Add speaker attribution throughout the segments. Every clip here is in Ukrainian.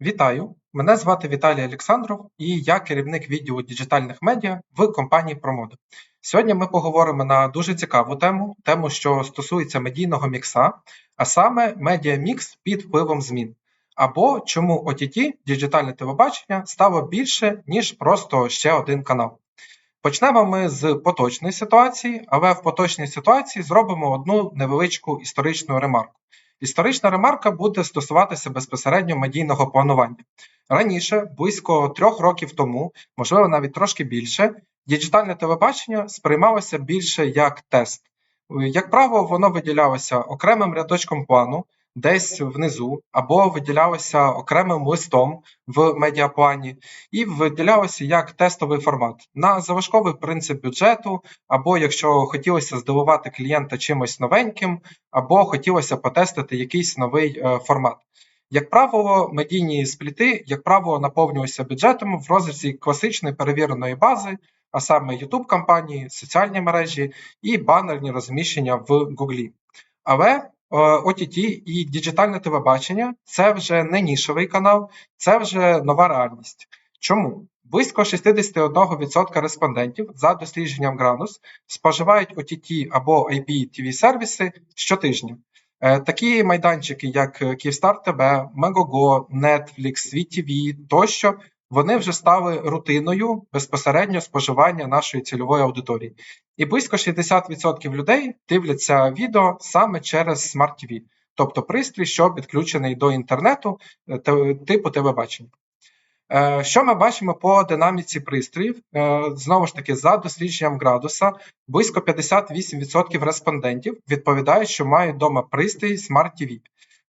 Speaker 1: Вітаю! Мене звати Віталій Олександров і я керівник відділу діджитальних медіа в компанії Промода. Сьогодні ми поговоримо на дуже цікаву тему, тему, що стосується медійного мікса, а саме медіамікс під впливом змін. Або чому OTT, діджитальне телебачення, стало більше, ніж просто ще один канал. Почнемо ми з поточної ситуації, але в поточній ситуації зробимо одну невеличку історичну ремарку. Історична ремарка буде стосуватися безпосередньо медійного планування. Раніше, близько трьох років тому, можливо, навіть трошки більше, діджитальне телебачення сприймалося більше як тест. Як правило, воно виділялося окремим рядочком плану, десь внизу, або виділялося окремим листом в медіаплані, і виділялося як тестовий формат на залишковий принцип бюджету, або якщо хотілося здивувати клієнта чимось новеньким, або хотілося потестити якийсь новий е, формат. Як правило, медійні спліти, як правило, наповнювалися бюджетом в розрізі класичної перевіреної бази, а саме youtube кампанії, соціальні мережі і банерні розміщення в Гуглі. Але OTT і діджитальне телебачення це вже не нішовий канал, це вже нова реальність. Чому? Близько 61% респондентів за дослідженням Гранус споживають OTT або IPTV сервіси щотижня. Е, такі майданчики, як Kyivstar TV, Megogo, Netflix, VTV тощо вони вже стали рутиною безпосередньо споживання нашої цільової аудиторії. І близько 60% людей дивляться відео саме через Smart TV, тобто пристрій, що підключений до інтернету е, типу телебачення. Е, що ми бачимо по динаміці пристроїв? Е, знову ж таки, за дослідженням градуса, близько 58% респондентів відповідають, що мають вдома пристрій Smart TV.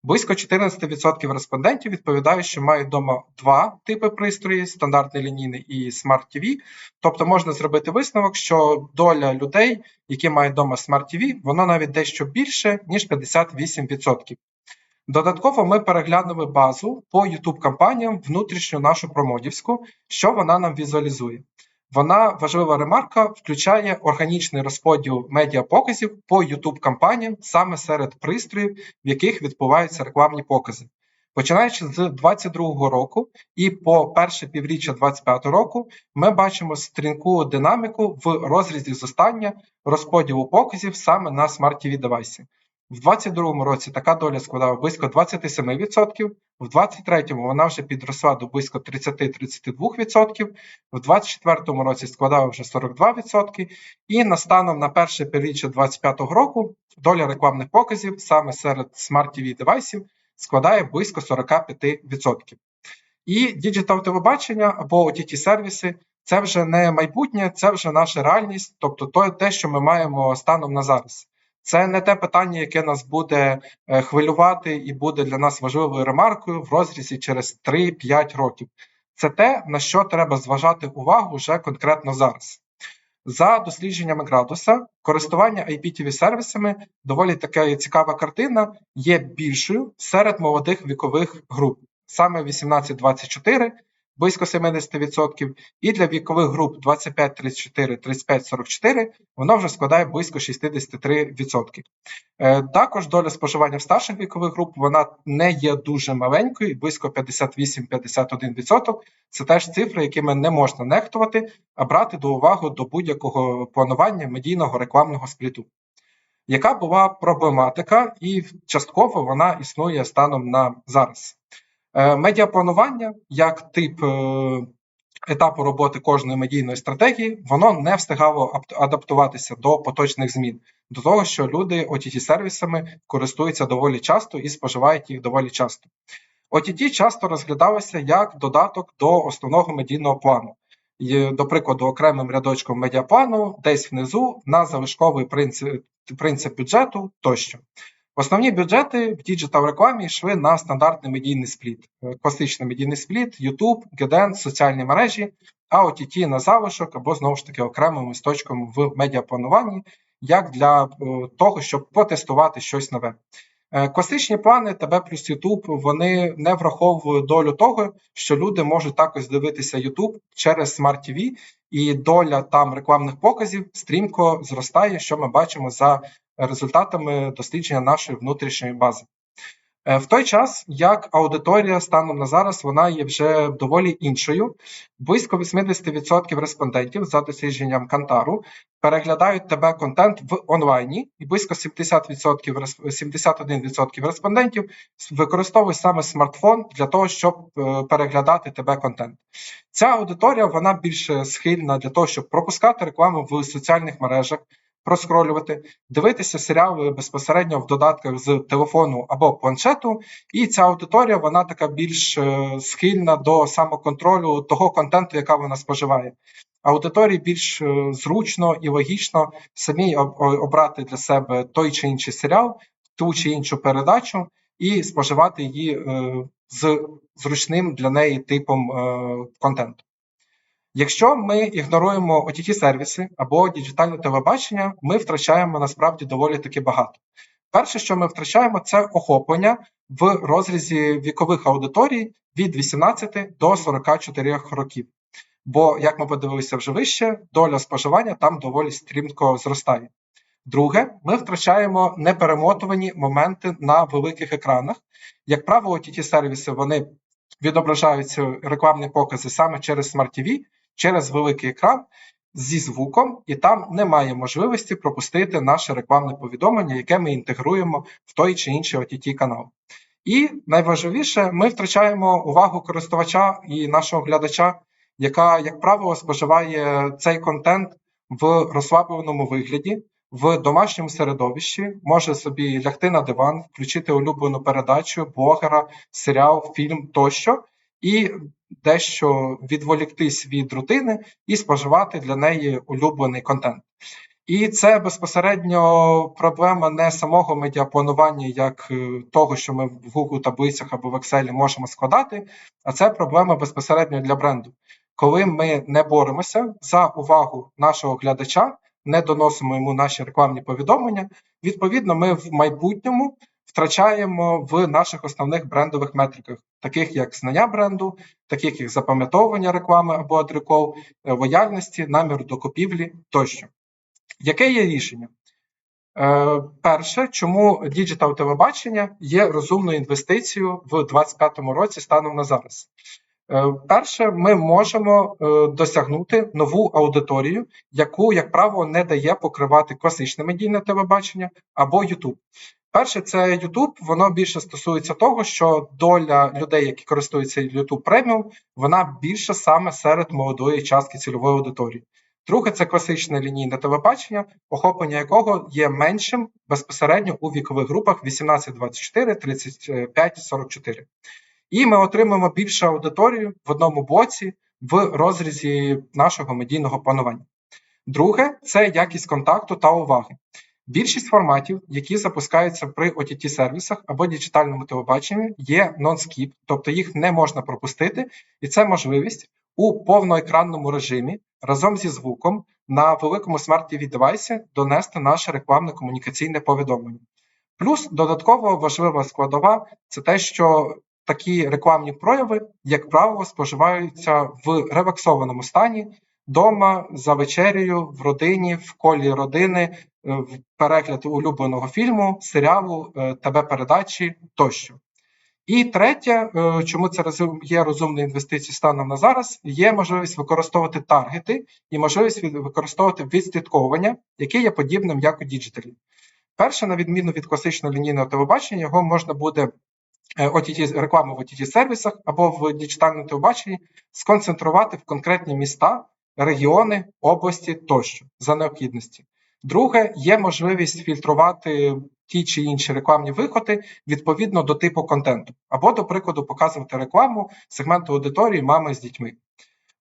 Speaker 1: Близько 14% респондентів відповідають, що мають вдома два типи пристрої: стандартний лінійний і TV. Тобто можна зробити висновок, що доля людей, які мають вдома TV, вона навіть дещо більше, ніж 58%. Додатково ми переглянули базу по youtube кампаніям внутрішню нашу промодівську, що вона нам візуалізує. Вона важлива ремарка, включає органічний розподіл медіапоказів по youtube кампаніям саме серед пристроїв, в яких відбуваються рекламні покази. Починаючи з 2022 року і по перше півріччя 2025 року, ми бачимо стрінку динаміку в розрізі зостання розподілу показів саме на TV девайсі. В 2022 році така доля складала близько 27%, в 2023 вона вже підросла до близько 30-32%, в 2024 році складала вже 42%, і на станом на перше півріччя 2025 року доля рекламних показів саме серед Smart TV девайсів складає близько 45%. І діджитал телебачення або ott сервіси це вже не майбутнє, це вже наша реальність, тобто те, що ми маємо станом на зараз. Це не те питання, яке нас буде е, хвилювати і буде для нас важливою ремаркою в розрізі через 3-5 років. Це те, на що треба зважати увагу вже конкретно зараз. За дослідженнями градуса, користування IPTV сервісами доволі така цікава картина є більшою серед молодих вікових груп, саме 18-24 близько 70%, і для вікових груп 25-34, 35-44 воно вже складає близько 63%. Е, також доля споживання в старших вікових груп вона не є дуже маленькою, близько 58-51%. Це теж цифри, якими не можна нехтувати, а брати до уваги до будь-якого планування медійного рекламного спліту. Яка була проблематика, і частково вона існує станом на зараз. Е, медіапланування як тип е, етапу роботи кожної медійної стратегії, воно не встигало адаптуватися до поточних змін, до того, що люди ott сервісами користуються доволі часто і споживають їх доволі часто. OTT часто розглядалося як додаток до основного медійного плану. І, До прикладу, окремим рядочком медіаплану, десь внизу на залишковий принцип принцип бюджету тощо. Основні бюджети в діджитал рекламі йшли на стандартний медійний спліт, е, класичний медійний спліт, YouTube, GDN, соціальні мережі, а OTT на залишок або знову ж таки окремим листочком в медіаплануванні, як для е, того, щоб потестувати щось нове. Е, класичні плани ТБ плюс YouTube вони не враховують долю того, що люди можуть також дивитися YouTube через Smart TV, і доля там рекламних показів стрімко зростає, що ми бачимо за результатами дослідження нашої внутрішньої бази. Е, В той час, як аудиторія станом на зараз, вона є вже доволі іншою. Близько 80% респондентів за дослідженням Кантару переглядають тебе контент в онлайні, і близько 70% 71% респондентів використовують саме смартфон для того, щоб е, переглядати тебе контент. Ця аудиторія вона більше схильна для того, щоб пропускати рекламу в соціальних мережах, проскролювати, дивитися серіали безпосередньо в додатках з телефону або планшету. І ця аудиторія вона така більш е, схильна до самоконтролю того контенту, яка вона споживає. Аудиторії більш е, зручно і логічно самі обрати для себе той чи інший серіал, ту чи іншу передачу і споживати її е, з зручним для неї типом контенту. Якщо ми ігноруємо ott сервіси або діджитальне телебачення, ми втрачаємо насправді доволі таки багато. Перше, що ми втрачаємо, це охоплення в розрізі вікових аудиторій від 18 до 44 років. Бо, як ми подивилися вже вище, доля споживання там доволі стрімко зростає. Друге, ми втрачаємо неперемотувані моменти на великих екранах. Як правило, ott сервіси вони відображаються рекламні покази саме через TV, через великий екран зі звуком, і там немає можливості пропустити наше рекламне повідомлення, яке ми інтегруємо в той чи інший ott канал. І найважливіше, ми втрачаємо увагу користувача і нашого глядача, яка, як правило, споживає цей контент в розслабленому вигляді, в домашньому середовищі, може собі лягти на диван, включити улюблену передачу, блогера, серіал, фільм тощо, і дещо відволіктись від рутини і споживати для неї улюблений контент. І це безпосередньо проблема не самого медіапланування, як е, того, що ми в Google таблицях або в Excel можемо складати, а це проблема безпосередньо для бренду. Коли ми не боремося за увагу нашого глядача, не доносимо йому наші рекламні повідомлення, відповідно, ми в майбутньому втрачаємо в наших основних брендових метриках, таких як знання бренду, таких як запам'ятовування реклами або адриков, е, лояльності, наміру до купівлі тощо. Яке є рішення? Е, перше, чому діджитал телебачення є розумною інвестицією в 2025 році станом на зараз. Е, перше, ми можемо е, досягнути нову аудиторію, яку, як правило, не дає покривати класичне медійне телебачення або YouTube. Перше, це YouTube, воно більше стосується того, що доля людей, які користуються YouTube Premium, вона більше саме серед молодої частки цільової аудиторії. Друге, це класичне лінійне телебачення, охоплення якого є меншим безпосередньо у вікових групах 18-24, 35-44. І ми отримаємо більшу аудиторію в одному блоці в розрізі нашого медійного планування. Друге, це якість контакту та уваги. Більшість форматів, які запускаються при ott сервісах або діджитальному телебаченні, є non-skip, тобто їх не можна пропустити, і це можливість у повноекранному режимі разом зі звуком на великому Smart TV девайсі донести наше рекламне комунікаційне повідомлення. Плюс додатково важлива складова це те, що такі рекламні прояви, як правило, споживаються в релаксованому стані, дома, за вечерею, в родині, в колі родини, е, в перегляд улюбленого фільму, серіалу, е, ТВ-передачі тощо. І третє, е, чому це є розумною інвестицією станом на зараз, є можливість використовувати таргети і можливість використовувати відслідковування, яке є подібним як у діджиталі. Перше, на відміну від класичного лінійного телебачення, його можна буде е, OTT, рекламу в ott сервісах або в діджитальному телебаченні сконцентрувати в конкретні міста, регіони, області тощо за необхідності. Друге, є можливість фільтрувати ті чи інші рекламні виходи відповідно до типу контенту, або, до прикладу, показувати рекламу сегменту аудиторії мами з дітьми.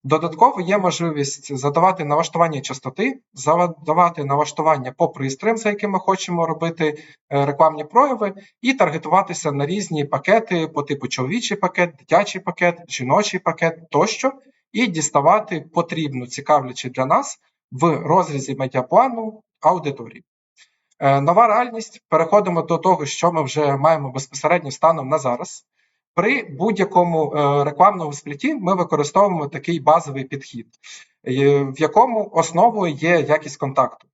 Speaker 1: Додатково є можливість задавати налаштування частоти, задавати налаштування по пристроям, за якими хочемо робити е, рекламні прояви, і таргетуватися на різні пакети по типу чоловічий пакет, дитячий пакет, жіночий пакет тощо, і діставати потрібну, цікавлячи для нас в розрізі медіаплану аудиторії. Е, Нова реальність. Переходимо до того, що ми вже маємо безпосередньо станом на зараз. При будь-якому е, рекламному спліті ми використовуємо такий базовий підхід, е, в якому основою є якість контакту.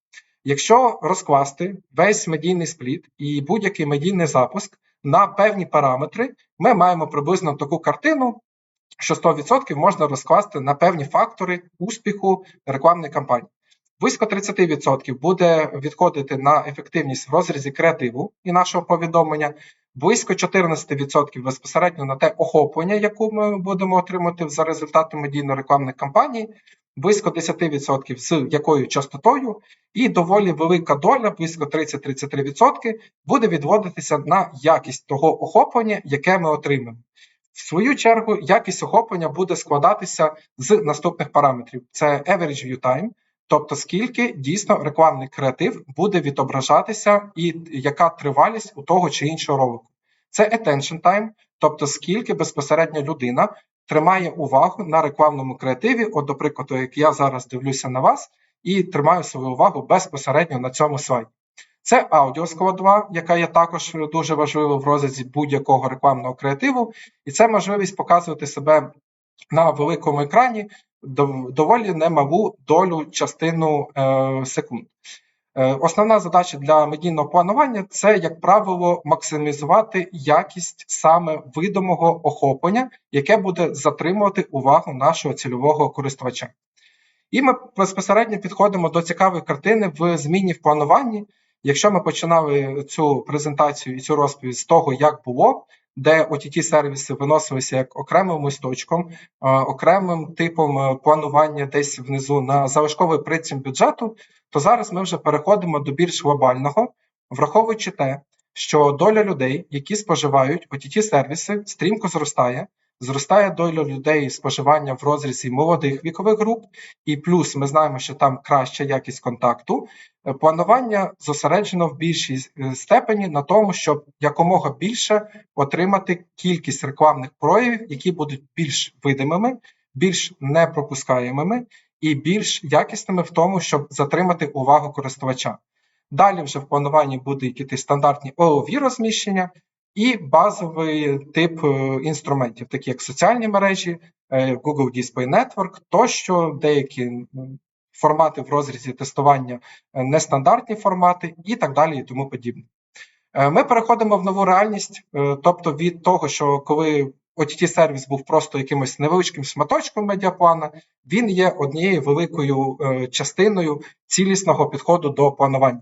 Speaker 1: Якщо розкласти весь медійний спліт і будь-який медійний запуск на певні параметри ми маємо приблизно таку картину, що 100% можна розкласти на певні фактори успіху рекламної кампанії. Близько 30% буде відходити на ефективність в розрізі креативу і нашого повідомлення, близько 14% безпосередньо на те охоплення, яку ми будемо отримати за результатами медійно-рекламних кампаній, близько 10% з якою частотою, і доволі велика доля, близько 30-33%, буде відводитися на якість того охоплення, яке ми отримаємо. В свою чергу, якість охоплення буде складатися з наступних параметрів: це average view time, тобто скільки дійсно рекламний креатив буде відображатися, і яка тривалість у того чи іншого ролику. Це attention time, тобто скільки безпосередньо людина тримає увагу на рекламному креативі. От, до прикладу, як я зараз дивлюся на вас і тримаю свою увагу безпосередньо на цьому слайді. Це аудіоскладова, яка є також дуже важливою в розрізі будь-якого рекламного креативу, і це можливість показувати себе на великому екрані доволі немалу долю частину е, секунд. Е, Основна задача для медійного планування це, як правило, максимізувати якість саме видимого охоплення, яке буде затримувати увагу нашого цільового користувача. І ми безпосередньо підходимо до цікавої картини в зміні в плануванні. Якщо ми починали цю презентацію і цю розповідь з того, як було, де ott сервіси виносилися як окремим листочком, окремим типом е, планування десь внизу на залишковий прицім бюджету, то зараз ми вже переходимо до більш глобального, враховуючи те, що доля людей, які споживають ott сервіси, стрімко зростає. Зростає доля людей споживання в розрізі молодих вікових груп, і плюс ми знаємо, що там краща якість контакту. Е, планування зосереджено в більшій е, степені на тому, щоб якомога більше отримати кількість рекламних проявів, які будуть більш видимими, більш непропускаємими і більш якісними в тому, щоб затримати увагу користувача. Далі вже в плануванні будуть якісь стандартні OOV розміщення, і базовий тип е, інструментів, такі як соціальні мережі, е, Google Display Network, тощо деякі формати в розрізі тестування, е, нестандартні формати і так далі, і тому подібне. Ми переходимо в нову реальність, тобто від того, що коли ott сервіс був просто якимось невеличким шматочком медіаплана, він є однією великою частиною цілісного підходу до планування.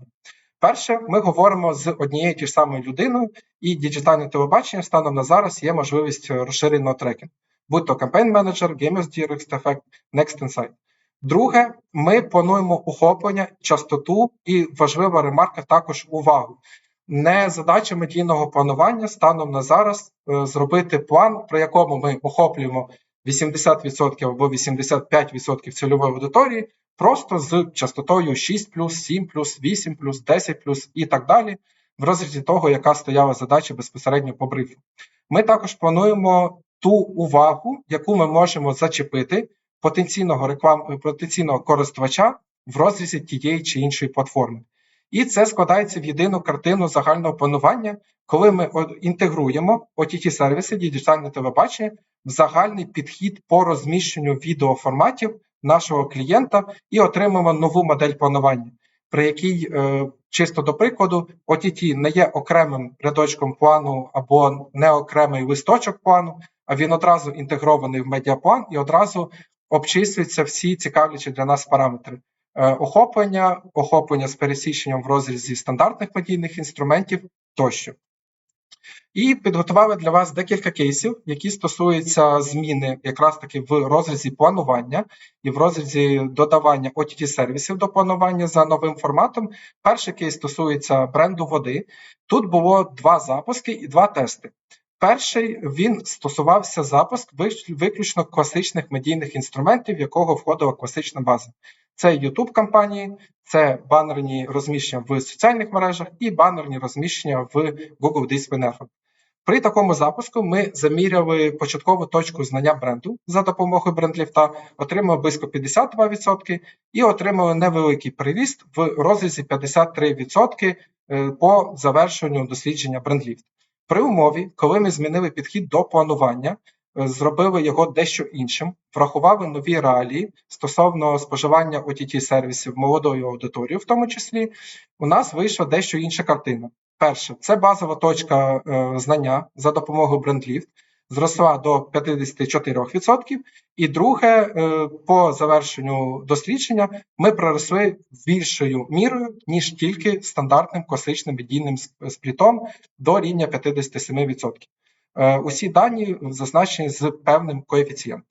Speaker 1: Перше, ми говоримо з однією ті ж самою людиною, і діджитальне телебачення станом на зараз є можливість розширеного трекінгу, будь то Campaign Manager, Gamers Direct Effect, Next Insight. Друге, ми плануємо охоплення, частоту і важлива ремарка також увагу. Не задача медійного планування станом на зараз е, зробити план, при якому ми охоплюємо 80% або 85% цільової аудиторії, просто з частотою 6 7 8 10 і так далі, в розрізі того, яка стояла задача безпосередньо по брифу. Ми також плануємо ту увагу, яку ми можемо зачепити потенційного реклам... потенційного користувача в розрізі тієї чи іншої платформи. І це складається в єдину картину загального планування, коли ми інтегруємо ott сервіси діджитальне телебачення в загальний підхід по розміщенню відеоформатів нашого клієнта і отримаємо нову модель планування, при якій, е, чисто до прикладу, OTT не є окремим рядочком плану або не окремий листочок плану, а він одразу інтегрований в медіаплан і одразу обчислюються всі цікавлячі для нас параметри. Е, охоплення, охоплення з пересіченням в розрізі стандартних медійних інструментів тощо. І підготували для вас декілька кейсів, які стосуються зміни якраз таки в розрізі планування і в розрізі додавання ott сервісів до планування за новим форматом. Перший кейс стосується бренду води. Тут було два запуски і два тести. Перший він стосувався запуск виключно класичних медійних інструментів, в якого входила класична база. Це YouTube кампанії, це банерні розміщення в соціальних мережах і банерні розміщення в Google Display Network. При такому запуску ми заміряли початкову точку знання бренду за допомогою брендліфта, отримали близько 52% і отримали невеликий приріст в розрізі 53% е, по завершенню дослідження брендліфт. При умові, коли ми змінили підхід до планування, е, зробили його дещо іншим, врахували нові реалії стосовно споживання ott сервісів молодою аудиторією, в тому числі, у нас вийшла дещо інша картина. перше, це базова точка е, знання за допомогою BrandLift, зросла до 54%. І друге, е, по завершенню дослідження ми проросли більшою мірою, ніж тільки стандартним класичним сп- сплітом до рівня 57%. Е, Усі дані зазначені з певним коефіцієнтом.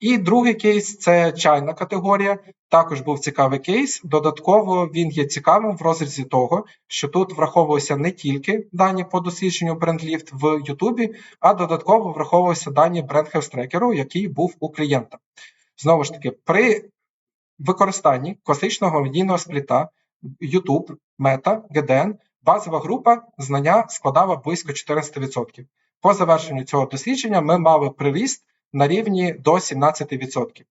Speaker 1: І другий кейс це чайна категорія. Також був цікавий кейс. Додатково він є цікавим в розрізі того, що тут враховувалися не тільки дані по дослідженню BrandLift в Ютубі, а додатково враховувалися дані BrandHealth який був у клієнта. Знову ж таки, при використанні класичного медійного спліта YouTube, Meta, GDN, базова група знання складала близько 14%. По завершенню цього дослідження ми мали приріст на рівні до 17%.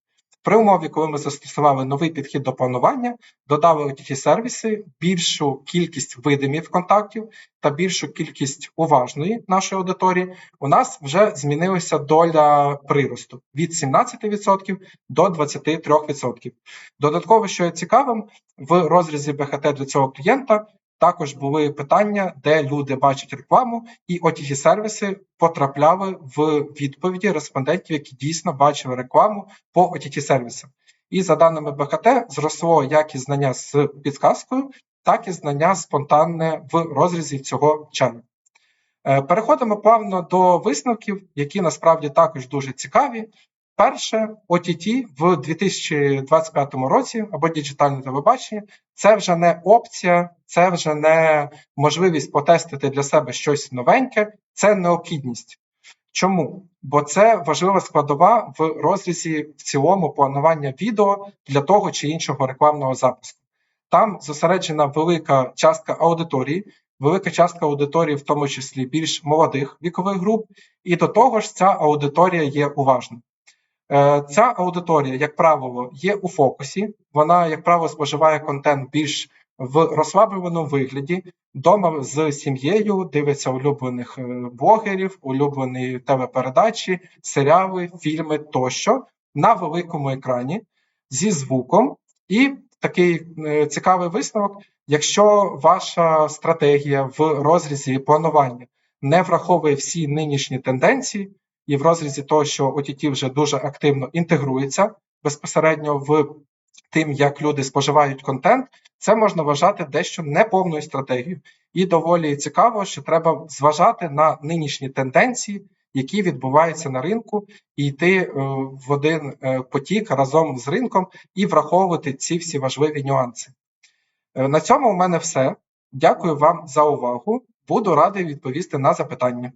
Speaker 1: При умові, коли ми застосували новий підхід до планування, додали OTT сервіси, більшу кількість видимів контактів та більшу кількість уважної нашої аудиторії, у нас вже змінилася доля приросту від 17% до 23%. Додатково, що цікавим, в розрізі БХТ для цього клієнта також були питання, де люди бачать рекламу, і OTT сервіси потрапляли в відповіді респондентів, які дійсно бачили рекламу по OTT сервісам. І за даними БХТ, зросло як і знання з підказкою, так і знання спонтанне в розрізі цього чану. Е, Переходимо плавно до висновків, які насправді також дуже цікаві. Перше, OTT в 2025 році або діджитальне телебачення це вже не опція, це вже не можливість потестити для себе щось новеньке, це необхідність. Чому? Бо це важлива складова в розрізі в цілому планування відео для того чи іншого рекламного запуску. Там зосереджена велика частка аудиторії, велика частка аудиторії, в тому числі більш молодих вікових груп, і до того ж, ця аудиторія є уважна. Е, Ця аудиторія, як правило, є у фокусі. Вона, як правило, споживає контент більш в розслабленому вигляді, вдома з сім'єю, дивиться улюблених е, блогерів, улюблені телепередачі, серіали, фільми тощо на великому екрані зі звуком. І такий е, цікавий висновок: якщо ваша стратегія в розрізі планування не враховує всі нинішні тенденції, і в розрізі того, що OTT вже дуже активно інтегрується безпосередньо в тим, як люди споживають контент, це можна вважати дещо неповною стратегією. І доволі цікаво, що треба зважати на нинішні тенденції, які відбуваються на ринку, і йти е, в один е, потік разом з ринком і враховувати ці всі важливі нюанси. Е, На цьому у мене все. Дякую вам за увагу. Буду радий відповісти на запитання.